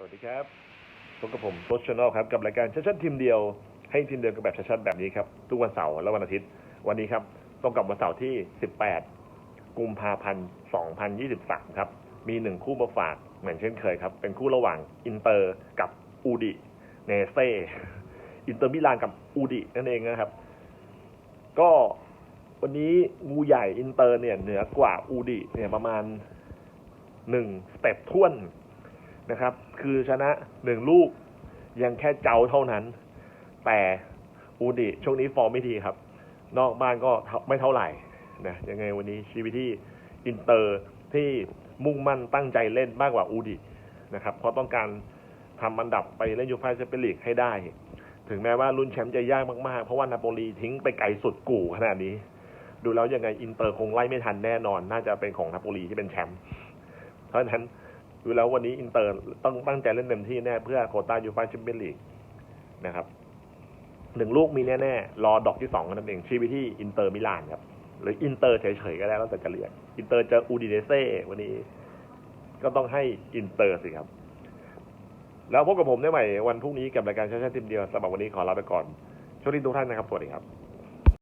สวัสดีครับพบกับผมโค้ชชนอลครับกับรายการชัดๆทีมเดียว ให้ทีมเดียวกันแบบชัดๆแบบนี้ครับทุกวันเสาร์และวันอาทิตย์ วันนี้ครับตรงกับวันเสาร์ที่ 18 กุมภาพันธ์ 2023 ครับมีหนึ่งคู่มาฝากเหมือนเช่นเคยครับ เป็นคู่ระหว่างอินเตอร์กับอูดิเนเซ่อินเตอร์มิลานกับอูดินั่นเองนะครับ ก็วันนี้งูใหญ่อินเตอร์เนี่ยเหนือกว่าอูดิเนี่ยประมาณหนึ่งสเต็ปท่วน นะครับ คือชนะหนึ่งลูก ยังแค่เจ้าเท่านั้น แต่อูดิช่วงนี้ฟอร์มไม่ดีครับ นอกบ้านก็ไม่เท่าไหร่นะยังไงวันนี้ชีวิตที่อินเตอร์ที่มุ่งมั่นตั้งใจเล่นมากกว่าอูดินะครับเพราะต้องการทำอันดับไปเล่นยูฟ่าแชมเปี้ยนลีกให้ได้ ถึงแม้ว่าลุ้นแชมป์จะยากมากๆ เพราะว่านาโปลีทิ้งไปไกลสุดกู่ขนาดนี้ ดูแล้วยังไงอินเตอร์คงไล่ไม่ทันแน่นอน น่าจะเป็นของนาโปลีที่เป็นแชมป์เพราะฉะนั้น ดูแล้ววันนี้อินเตอร์ต้องตั้งใจเล่นเต็มที่แน่เพื่อโควต้ายูฟ่าแชมเปี้ยนลีกนะครับหนึ่งลูกมีแน่ๆ รอดอกที่สองนนั่นเองชี้ไปที่อินเตอร์มิลานครับ หรืออินเตอร์เฉยๆก็ได้แล้วแต่จะเรียก อินเตอร์เจออูดิเนเซ่วันนี้ ก็ต้องให้อินเตอร์สิครับ แล้วพบกับผมได้ใหม่วันพรุ่งนี้กับรายการชาชาทีมเดียวสำหรับวันนี้ขอลาไปก่อนโชคดีทุกท่านนะครับสวัสดีครับ